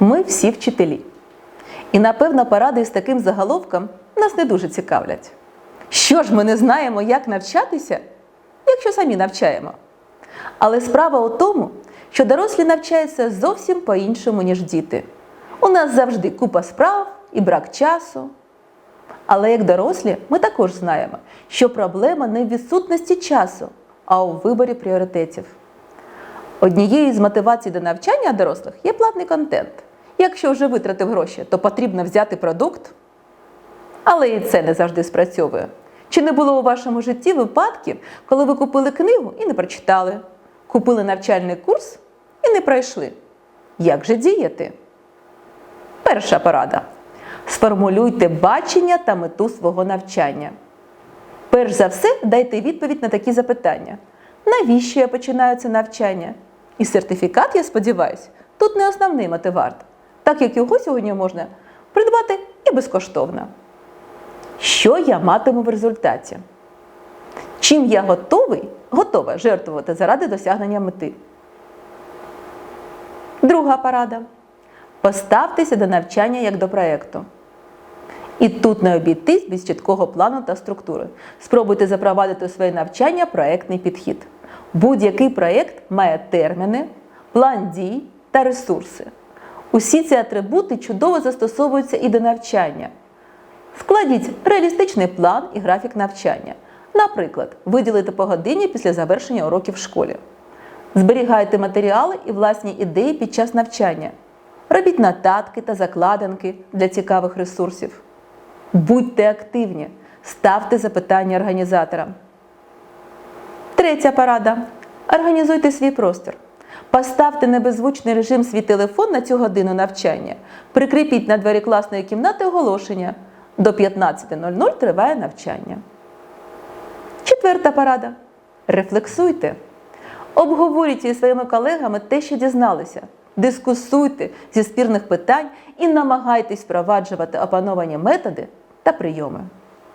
Ми всі вчителі. І, напевно, поради з таким заголовком нас не дуже цікавлять. Що ж ми не знаємо, як навчатися, якщо самі навчаємо? Але справа у тому, що дорослі навчаються зовсім по-іншому, ніж діти. У нас завжди купа справ і брак часу. Але як дорослі, ми також знаємо, що проблема не в відсутності часу, а у виборі пріоритетів. Однією з мотивацій до навчання дорослих є платний контент. Якщо вже витратив гроші, то потрібно взяти продукт. Але і це не завжди спрацьовує. Чи не було у вашому житті випадків, коли ви купили книгу і не прочитали, купили навчальний курс і не пройшли? Як же діяти? Перша порада. Сформулюйте бачення та мету свого навчання. Перш за все, дайте відповідь на такі запитання: навіщо я починаю це навчання? І сертифікат, я сподіваюся, тут не основний мотиварт, так як його сьогодні можна придбати і безкоштовно. Що я матиму в результаті? Чим я готовий, готова жертвувати заради досягнення мети? Друга порада. Поставтеся до навчання як до проєкту. І тут не обійтись без чіткого плану та структури. Спробуйте запровадити у своє навчання проєктний підхід. Будь-який проєкт має терміни, план дій та ресурси. Усі ці атрибути чудово застосовуються і до навчання. Складіть реалістичний план і графік навчання. Наприклад, виділите по годині після завершення уроків в школі. Зберігайте матеріали і власні ідеї під час навчання. Робіть нотатки та закладинки для цікавих ресурсів. Будьте активні, ставте запитання організаторам. Третя порада. Організуйте свій простір. Поставте на беззвучний режим свій телефон на цю годину навчання. Прикріпіть на двері класної кімнати оголошення. До 15.00 триває навчання. Четверта порада. Рефлексуйте. Обговорюйте зі своїми колегами те, що дізналися. Дискусуйте зі спірних питань і намагайтесь впроваджувати опановані методи та прийоми.